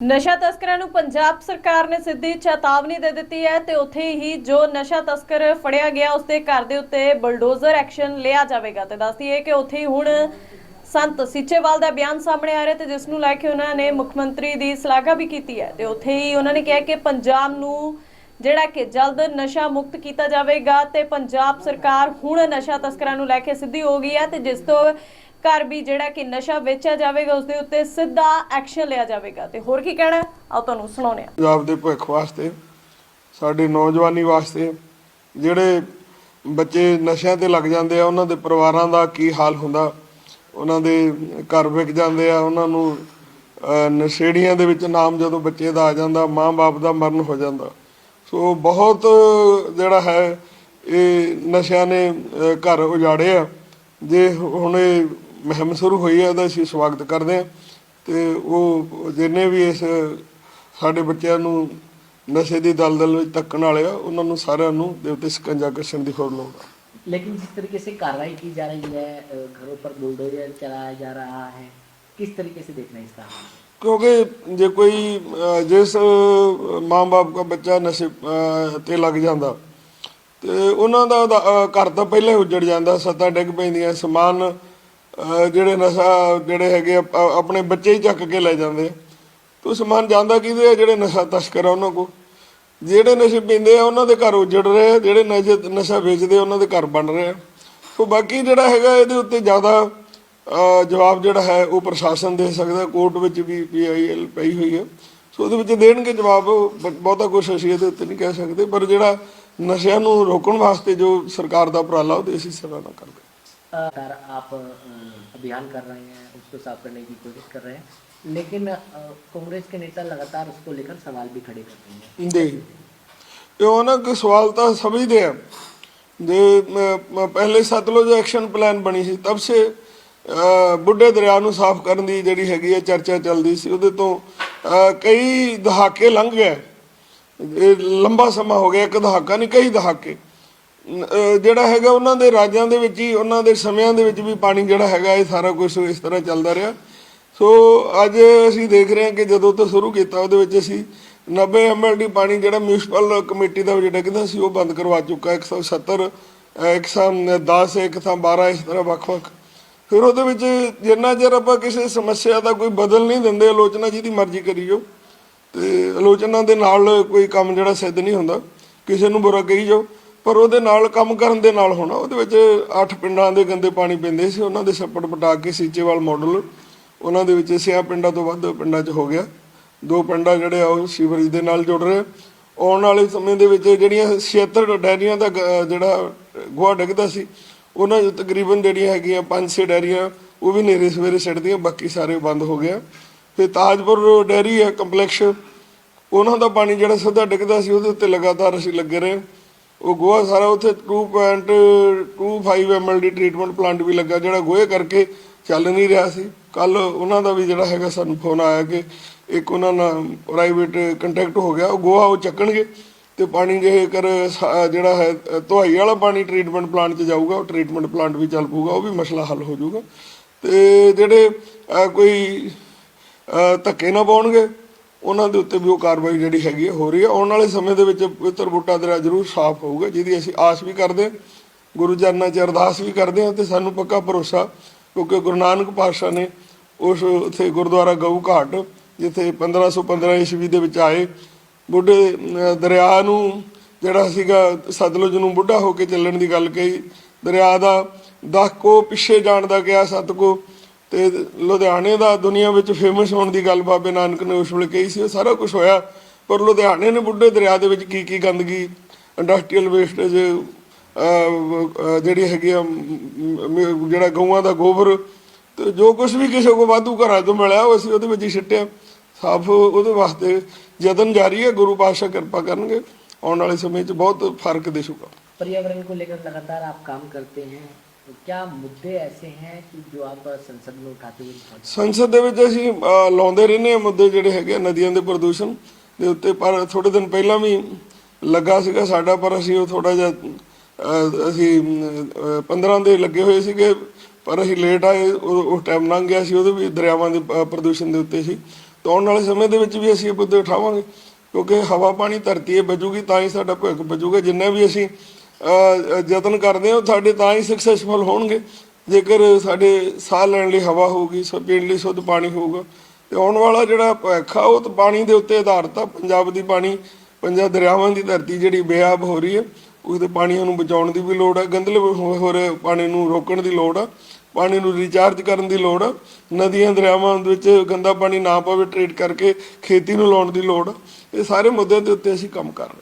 ਨਸ਼ਾ ਤਸਕਰਾਂ ਨੂੰ ਪੰਜਾਬ ਸਰਕਾਰ ਨੇ ਸਿੱਧੀ ਚੇਤਾਵਨੀ ਦੇ ਦਿੱਤੀ ਹੈ ਤੇ ਉੱਥੇ ਹੀ ਜੋ ਨਸ਼ਾ ਤਸਕਰ ਫੜਿਆ ਗਿਆ, ਉਸਦੇ ਘਰ ਦੇ ਉੱਤੇ ਬਲਡੋਜ਼ਰ ਐਕਸ਼ਨ ਲਿਆ ਜਾਵੇਗਾ ਤੇ ਦੱਸਦੀ ਹੈ ਕਿ ਉੱਥੇ ਹੀ ਹੁਣ ਸੰਤ ਸਿੱਚੇਵਾਲ ਦਾ ਬਿਆਨ ਸਾਹਮਣੇ ਆ ਰਿਹਾ ਤੇ ਜਿਸ ਨੂੰ ਲੈ ਕੇ ਉਹਨਾਂ ਨੇ ਮੁੱਖ ਮੰਤਰੀ ਦੀ ਸ਼ਲਾਘਾ ਵੀ ਕੀਤੀ ਹੈ ਤੇ ਉੱਥੇ ਹੀ ਉਹਨਾਂ ਨੇ ਕਿਹਾ ਕਿ ਪੰਜਾਬ ਨੂੰ ਜਿਹੜਾ ਕਿ ਜਲਦ ਨਸ਼ਾ ਮੁਕਤ ਕੀਤਾ ਜਾਵੇਗਾ ਤੇ ਪੰਜਾਬ ਸਰਕਾਰ ਹੁਣ ਨਸ਼ਾ ਤਸਕਰਾਂ ਨੂੰ ਲੈ ਕੇ ਸਿੱਧੀ ਹੋ ਗਈ ਹੈ ਤੇ ਜਿਸ ਤੋਂ ਘਰ ਵੀ ਜਿਹੜਾ ਕਿ ਨਸ਼ਾ ਵੇਚਿਆ ਜਾਵੇਗਾ ਉਸ ਦੇ ਉੱਤੇ ਸਿੱਧਾ ਐਕਸ਼ਨ ਲਿਆ ਜਾਵੇਗਾ। ਤੇ ਹੋਰ ਕੀ ਕਹਿਣਾ ਆਓ ਤੁਹਾਨੂੰ ਸੁਣਾਉਂਦੇ ਹਾਂ। ਪੰਜਾਬ ਦੇ ਭਵਿੱਖ ਵਾਸਤੇ, ਸਾਡੀ ਨੌਜਵਾਨੀ ਵਾਸਤੇ, ਜਿਹੜੇ ਬੱਚੇ ਨਸ਼ਿਆਂ ਤੇ ਲੱਗ ਜਾਂਦੇ ਆ, ਉਹਨਾਂ ਦੇ ਪਰਿਵਾਰਾਂ ਦਾ ਕੀ ਹਾਲ ਹੁੰਦਾ? ਉਹਨਾਂ ਦੇ ਘਰ ਵਿਕ ਜਾਂਦੇ ਆ, ਉਹਨਾਂ ਨੂੰ ਨਸ਼ੇੜੀਆਂ ਦੇ ਵਿੱਚ ਨਾਮ ਜਦੋਂ ਬੱਚੇ ਦਾ ਆ ਜਾਂਦਾ, ਮਾਂ-ਬਾਪ ਦਾ ਮਰਨ ਹੋ ਜਾਂਦਾ। ਸੋ ਬਹੁਤ ਜਿਹੜਾ ਹੈ, ਇਹ ਨਸ਼ਿਆਂ ਨੇ ਘਰ ਉਜਾੜੇ ਆ। ਜੇ ਹੁਣ ਇਹ ਮੁਹਿੰਮ ਸ਼ੁਰੂ ਹੋਈ ਹੈ ਤਾਂ ਅਸੀਂ ਸਵਾਗਤ ਕਰਦੇ ਹਾਂ ਤੇ ਉਹ ਜਿੰਨੇ ਵੀ ਇਸ ਸਾਡੇ ਬੱਚਿਆਂ ਨੂੰ ਨਸ਼ੇ ਦੀ ਦਲਦਲ ਵਿੱਚ ਧੱਕਣ ਵਾਲੇ ਆ ਉਹਨਾਂ ਨੂੰ ਸਾਰਿਆਂ ਨੂੰ ਦੇ ਉੱਤੇ ਸਕੰਜਾ ਕੱਸਣ ਦੀ ਹੋਰ ਲੋੜ ਆ लेकिन जिस तरीके से कार्रवाई की जा रही है अ, घरों पर बुलडोजर चलाया जा रहा है किस तरीके से देखना है इसका ਕਿਉਂਕਿ ਜੇ ਕੋਈ ਅਹ, ਜਿਸ ਮਾਂ-ਬਾਪ ਦਾ ਬੱਚਾ ਨਸ਼ੇ ਅਹ, ਤੇ ਲੱਗ ਜਾਂਦਾ ਤੇ ਉਹਨਾਂ ਦਾ ਉਹਦਾ, ਅਹ, ਘਰ ਤਾਂ ਪਹਿਲਾਂ ਹੀ ਉੱਜੜ ਜਾਂਦਾ ਸੱਤਾਂ ਡਿੱਗ ਪੈਂਦੀਆਂ ਸਮਾਨ ਅਹ, ਜਿਹੜੇ ਨਸ਼ਾ ਜਿਹੜੇ ਹੈਗੇ ਆਪਣੇ ਬੱਚੇ ਹੀ ਚੱਕ ਕੇ ਲੈ ਜਾਂਦੇ ਤੋ ਸਮਾਨ ਜਾਂਦਾ ਕਿਹਦੇ ਆ ਜਿਹੜੇ ਨਸ਼ਾ ਤਸਕਰ ਆ ਉਹਨਾਂ ਕੋ ਜਿਹੜੇ ਨਸ਼ੇ ਪੀਂਦੇ ਆ ਉਹਨਾਂ ਦੇ ਘਰ ਉੱਜੜ ਰਹੇ ਆ, ਜਿਹੜੇ ਨਸ਼ੇ, ਨਸ਼ਾ ਵੇਚਦੇ ਆ ਉਹਨਾਂ ਦੇ ਘਰ ਬਣ ਰਹੇ ਆ। ਸੋ ਬਾਕੀ ਜਿਹੜਾ ਹੈਗਾ ਇਹਦੇ ਉੱਤੇ ਜ਼ਿਆਦਾ ਜਵਾਬ ਜਿਹੜਾ ਹੈ ਉਹ ਪ੍ਰਸ਼ਾਸਨ ਦੇ ਸਕਦਾ, ਕੋਰਟ ਵਿੱਚ ਵੀ ਪੀਆਈਐਲ ਪਈ ਹੋਈ ਹੈ। ਸੋ ਉਹਦੇ ਵਿੱਚ ਦੇਣਗੇ ਜਵਾਬ ਬਹੁਤਾ ਕੁਝ ਅਸੀਂ ਇਹਦੇ ਉੱਤੇ ਨਹੀਂ ਕਹਿ ਸਕਦੇ, ਪਰ ਜਿਹੜਾ ਨਸ਼ਿਆਂ ਨੂੰ ਰੋਕਣ ਵਾਸਤੇ ਜੋ ਸਰਕਾਰ ਦਾ ਉਪਰਾਲਾ ਉਹਦੇ ਅਸੀਂ ਸਰਾਹਨਾ ਕਰਦੇ अ, सर आप अ, अभियान कर रहे हैं उसको साफ करने की कोशिश कर रहे हैं लेकिन अ, कांग्रेस के नेता लगातार उसको लेकर सवाल भी खड़े कर रहे हैं ਦੇ ਇਹ ਉਹਨਾਂ ਕਿ ਸਵਾਲ ਤਾਂ ਸਮਝਦੇ ਆ ਜੇ ਮ- ਮ- ਪਹਿਲੇ ਸਤਲੁਜ ਐਕਸ਼ਨ ਪਲਾਨ ਬਣੀ ਸੀ ਤਬ ਸੇ ਅ, ਬੁੱਢੇ ਦਰਿਆ ਨੂੰ ਸਾਫ਼ ਕਰਨ ਦੀ ਜਿਹੜੀ ਹੈਗੀ ਹੈ ਚਰਚਾ ਚੱਲਦੀ ਸੀ ਉਹਦੇ ਤੋਂ ਅ, ਕਈ ਦਹਾਕੇ ਲੰਘ ਗਏ ਇਹ ਲੰਬਾ ਸਮਾਂ ਹੋ ਗਿਆ ਇੱਕ ਦਹਾਕਾ ਨਹੀਂ ਕਈ ਦਹਾਕੇ ਨ- ਅਹ ਜਿਹੜਾ ਹੈਗਾ ਉਹਨਾਂ ਦੇ ਰਾਜਾਂ ਦੇ ਵਿੱਚ ਹੀ, ਉਹਨਾਂ ਦੇ ਸਮਿਆਂ ਦੇ ਵਿੱਚ ਵੀ ਪਾਣੀ ਜਿਹੜਾ ਹੈਗਾ ਇਹ ਸਾਰਾ ਕੁਝ ਇਸ ਤਰ੍ਹਾਂ ਚੱਲਦਾ ਰਿਹਾ। ਸੋ ਅੱਜ ਅਸੀਂ ਦੇਖ ਰਹੇ ਹਾਂ ਕਿ ਜਦੋਂ ਤੋਂ ਸ਼ੁਰੂ ਕੀਤਾ, ਉਹਦੇ ਵਿੱਚ ਅਸੀਂ 90 ਐਮਐਲਡੀ ਪਾਣੀ ਜਿਹੜਾ ਮਿਊਨਿਸਪਲ ਕਮੇਟੀ ਦਾ ਜਿਹੜਾ ਕਹਿੰਦਾ ਸੀ, ਉਹ ਬੰਦ ਕਰਵਾ ਚੁੱਕਾ। 170 ਅਹ, ਇੱਕ ਥਾਂ 10 ਇੱਕ ਥਾਂ 12 ਇਸ ਤਰ੍ਹਾਂ ਵੱਖ-ਵੱਖ। ਫਿਰ ਉਹਦੇ ਵਿੱਚ ਜਿੰਨਾ ਚਿਰ ਆਪਾਂ ਕਿਸੇ ਸਮੱਸਿਆ ਦਾ ਕੋਈ ਬਦਲ ਨਹੀਂ ਦਿੰਦੇ, ਆਲੋਚਨਾ ਜਿਹਦੀ ਮਰਜ਼ੀ ਕਰੀ ਜਾਓ ਤੇ ਆਲੋਚਨਾ ਦੇ ਨਾਲ ਕੋਈ ਕੰਮ ਜਿਹੜਾ ਸਿੱਧ ਨਹੀਂ ਹੁੰਦਾ। ਕਿਸੇ ਨੂੰ ਬੁਰਾ ਕਹੀ ਜਾਓ ਪਰ ਉਹਦੇ ਨਾਲ ਕੰਮ ਕਰਨ ਦੇ ਨਾਲ ਹੋਣਾ, ਉਹਦੇ ਵਿੱਚ ਅੱਠ ਪਿੰਡਾਂ ਦੇ ਗੰਦੇ ਪਾਣੀ ਪੈਂਦੇ ਸੀ, ਉਹਨਾਂ ਦੇ ਛੱਪੜ ਪਟਾ ਕੇ ਸੀਚੇਵਾਲ ਮਾਡਲ ਉਹਨਾਂ ਦੇ ਵਿੱਚ ਸਿਆ ਪਿੰਡਾਂ ਤੋਂ ਵੱਧ ਪਿੰਡਾਂ 'ਚ ਹੋ ਗਿਆ। ਦੋ ਪਿੰਡਾਂ ਜਿਹੜੇ ਆ ਉਹ ਸੀਵਰੇਜ ਦੇ ਨਾਲ ਜੁੜ ਰਹੇ। ਆਉਣ ਵਾਲੇ ਸਮੇਂ ਦੇ ਵਿੱਚ ਜਿਹੜੀਆਂ 76 ਡੈਰੀਆਂ ਦਾ ਗ- ਜਿਹੜਾ ਗੋਹਾ ਡਿੱਗਦਾ ਸੀ, ਉਹਨਾਂ 'ਚ ਤਕਰੀਬਨ ਜਿਹੜੀਆਂ ਹੈਗੀਆਂ ਪੰਜ ਛੇ ਡੈਰੀਆਂ, ਉਹ ਵੀ ਨੇਰੇ ਸਵੇਰੇ ਛੱਡਦੀਆਂ ਬਾਕੀ ਸਾਰੇ ਬੰਦ ਹੋ ਗਿਆ। ਫਿਰ ਤਾਜਪੁਰ ਡੈਰੀ ਹੈ ਕੰਪਲੈਕਸ ਉਹਨਾਂ ਦਾ ਪਾਣੀ ਜਿਹੜਾ ਸਿੱਧਾ ਡਿੱਗਦਾ ਸੀ, ਉਹਦੇ ਉੱਤੇ ਲਗਾਤਾਰ ਅਸੀਂ ਲੱਗੇ ਰਹੇ। ਉਹ ਗੋਹਾ ਸਾਰਾ ਉੱਥੇ 2.25 ਐਮਐਲਡੀ ਟ੍ਰੀਟਮੈਂਟ ਪਲਾਂਟ ਵੀ ਲੱਗਾ ਜਿਹੜਾ ਗੋਹੇ ਕਰਕੇ ਚੱਲ ਨਹੀਂ ਰਿਹਾ ਸੀ। ਕੱਲ ਉਹਨਾਂ ਦਾ ਵੀ ਜਿਹੜਾ ਹੈਗਾ ਸਾਨੂੰ ਫੋਨ ਆਇਆ ਕਿ ਇੱਕ ਉਹਨਾਂ ਨਾਲ ਪ੍ਰਾਈਵੇਟ ਕੰਟੈਕਟ ਹੋ ਗਿਆ ਉਹ ਗੋਹਾ ਉਹ ਚੱਕਣਗੇ ਤੇ ਪਾਣੀ ਜੇਕਰ ਸ- ਜਿਹੜਾ ਹੈ ਅ, ਧੁਆਈ ਵਾਲਾ ਪਾਣੀ ਟ੍ਰੀਟਮੈਂਟ ਪਲਾਂਟ 'ਚ ਜਾਊਗਾ ਉਹ ਟ੍ਰੀਟਮੈਂਟ ਪਲਾਂਟ ਵੀ ਚੱਲ ਪਊਗਾ ਉਹ ਵੀ ਮਸਲਾ ਹੱਲ ਹੋ ਜਾਊਗਾ। ਤੇ ਜਿਹੜੇ ਕੋਈ ਧੱਕੇ ਨਾ ਪਾਉਣਗੇ ਉਹਨਾਂ ਦੇ ਉੱਤੇ ਵੀ ਉਹ ਕਾਰਵਾਈ ਜਿਹੜੀ ਹੈਗੀ ਹੈ ਹੋ ਰਹੀ ਹੈ ਆਉਣ ਵਾਲੇ ਸਮੇਂ ਦੇ ਵਿੱਚ ਪਵਿੱਤਰ ਬੂਟਾ ਦਰਿਆ ਜ਼ਰੂਰ ਸਾਫ਼ ਹੋਊਗਾ, ਜਿਹਦੀ ਅਸੀਂ ਆਸ ਵੀ ਕਰਦੇ ਹਾਂ। ਗੁਰੂ ਚਰਨਾਂ 'ਚ ਅਰਦਾਸ ਵੀ ਕਰਦੇ ਹਾਂ ਤੇ ਸਾਨੂੰ ਪੱਕਾ ਭਰੋਸਾ, ਕਿਉਂਕਿ ਗੁਰੂ ਨਾਨਕ ਪਾਤਸ਼ਾਹ ਨੇ ਉਸ ਉੱਥੇ ਗੁਰਦੁਆਰਾ ਗਊ ਘਾਟ, ਜਿੱਥੇ 1515 ਈਸਵੀ ਦੇ ਵਿੱਚ ਆਏ, ਬੁੱਢੇ ਦਰਿਆ ਨੂੰ, ਜਿਹੜਾ ਸੀਗਾ ਸਤਲੁਜ ਨੂੰ ਬੁੱਢਾ ਹੋ ਕੇ ਚੱਲਣ ਦੀ ਗੱਲ ਕਹੀ। ਦਰਿਆ ਦਾ ਦਸ ਕੋ ਪਿੱਛੇ ਜਾਣ ਦਾ ਗਿਆ ਸੱਤ ਕੋ ਤੇ ਲੁਧਿਆਣੇ ਦਾ ਦੁਨੀਆ ਵਿੱਚ ਫੇਮਸ ਹੋਣ ਦੀ ਗੱਲ ਬਾਬੇ ਨਾਨਕ ਨੇ ਉਸ ਵੇਲੇ ਕਹੀ ਸੀ ਉਹ ਸਾਰਾ ਕੁਝ ਹੋਇਆ ਪਰ ਲੁਧਿਆਣੇ ਨੇ ਬੁੱਢੇ ਦਰਿਆ ਦੇ ਵਿੱਚ ਕੀ ਕੀ ਗੰਦਗੀ ਇੰਡਸਟਰੀਅਲ ਵੇਸਟੇਜ ਜਿਹੜੀ ਹੈਗੀ ਆ ਮ- ਮ- ਜਿਹੜਾ ਗਊਆਂ ਦਾ ਗੋਬਰ ਤੇ ਜੋ ਕੁਝ ਵੀ ਕਿਸੇ ਕੋ ਵਾਧੂ ਘਰਾਂ ਤੋਂ ਮਿਲਿਆ ਉਹ ਅਸੀਂ ਉਹਦੇ ਵਿੱਚ ਹੀ ਸਿੱਟਿਆ ਸਾਫ ਉਹਦੇ ਵਾਸਤੇ ਯਤਨ ਜਾਰੀ ਹੈ ਗੁਰੂ ਪਾਤਸ਼ਾਹ ਕਿਰਪਾ ਕਰਨਗੇ ਆਉਣ ਵਾਲੇ ਸਮੇਂ 'ਚ ਬਹੁਤ ਫਰਕ ਦਿਸੂਗਾ पर्यावरण को लेकर लगातार आप काम करते हैं तो क्या मुद्दे ऐसे हैं कि जो आप संसद में उठाते हुए दिखाते ਸੰਸਦ ਦੇ ਵਿੱਚ ਅਸੀਂ ਅਹ, ਲਾਉਂਦੇ ਰਹਿੰਦੇ ਹਾਂ ਮੁੱਦੇ ਜਿਹੜੇ ਹੈਗੇ ਆ ਨਦੀਆਂ ਦੇ ਪ੍ਰਦੂਸ਼ਣ ਦੇ ਉੱਤੇ ਪਰ ਥੋੜੇ ਦਿਨ ਪਹਿਲਾਂ ਵੀ ਲੱਗਾ ਸੀਗਾ ਸਾਡਾ ਪਰ ਅਸੀਂ ਉਹ ਥੋੜਾ ਜਿਹਾ ਅਹ, ਅਸੀਂ ਅਹ, 15 ਦੇ ਲੱਗੇ ਹੋਏ ਸੀਗੇ ਪਰ ਅਸੀਂ ਲੇਟ ਆਏ ਉਹ- ਉਸ ਟਾਈਮ ਲੰਘ ਗਿਆ ਸੀ ਉਹਦੇ ਵੀ ਦਰਿਆਵਾਂ ਦੇ ਅਹ, ਪ੍ਰਦੂਸ਼ਣ ਦੇ ਉੱਤੇ ਸੀ ਤੇ ਆਉਣ ਵਾਲੇ ਸਮੇਂ ਦੇ ਵਿੱਚ ਵੀ ਅਸੀਂ ਇਹ ਮੁੱਦੇ ਉਠਾਵਾਂਗੇ ਕਿਉਂਕਿ ਹਵਾ ਪਾਣੀ ਧਰਤੀ ਇਹ ਬਚੂਗੀ ਤਾਂ ਹੀ ਸਾਡਾ ਭਵਿੱਖ ਬਚੂਗਾ ਜਿੰਨਾ ਵੀ ਅਸੀਂ ਅਹ, ਅਹ, ਯਤਨ ਕਰਦੇ ਹਾਂ ਉਹ ਸਾਡੇ ਤਾਂ ਹੀ ਸਕਸੈਸਫੁਲ ਹੋਣਗੇ। ਜੇਕਰ ਸਾਡੇ ਸਾਹ ਲੈਣ ਲਈ ਹਵਾ ਹੋਊਗੀ, ਸੋ ਪੀਣ ਲਈ ਸ਼ੁੱਧ ਪਾਣੀ ਹੋਊਗਾ। ਤੇ ਆਉਣ ਵਾਲਾ ਜਿਹੜਾ ਭਵਿੱਖ ਆ, ਉਹ ਤਾਂ ਪਾਣੀ ਦੇ ਉੱਤੇ ਆਧਾਰਿਤ ਆ। ਪੰਜਾਬ ਦੀ ਪਾਣੀ, ਪੰਜਾਬ ਦਰਿਆਵਾਂ ਦੀ ਧਰਤੀ ਜਿਹੜੀ ਬੇਆਬ ਹੋ ਰਹੀ ਹੈ, ਉਹਦੇ ਪਾਣੀ ਨੂੰ ਬਚਾਉਣ ਦੀ ਵੀ ਲੋੜ ਹੈ ਗੰਦਲੇ ਹੋ- ਹੋ ਰਹੇ ਪਾਣੀ ਨੂੰ ਰੋਕਣ ਦੀ ਲੋੜ ਆ, ਪਾਣੀ ਨੂੰ ਰੀਚਾਰਜ ਕਰਨ ਦੀ ਲੋੜ ਆ। ਨਦੀਆਂ, ਦਰਿਆਵਾਂ ਵਿੱਚ ਗੰਦਾ ਪਾਣੀ ਨਾ ਪਵੇ ਟ੍ਰੀਟ ਕਰਕੇ ਖੇਤੀ ਨੂੰ ਲਾਉਣ ਦੀ ਲੋੜ ਆ। ਇਹ ਸਾਰੇ ਮੁੱਦਿਆਂ ਦੇ ਉੱਤੇ ਅਸੀਂ ਕੰਮ ਕਰ ਰਹੇ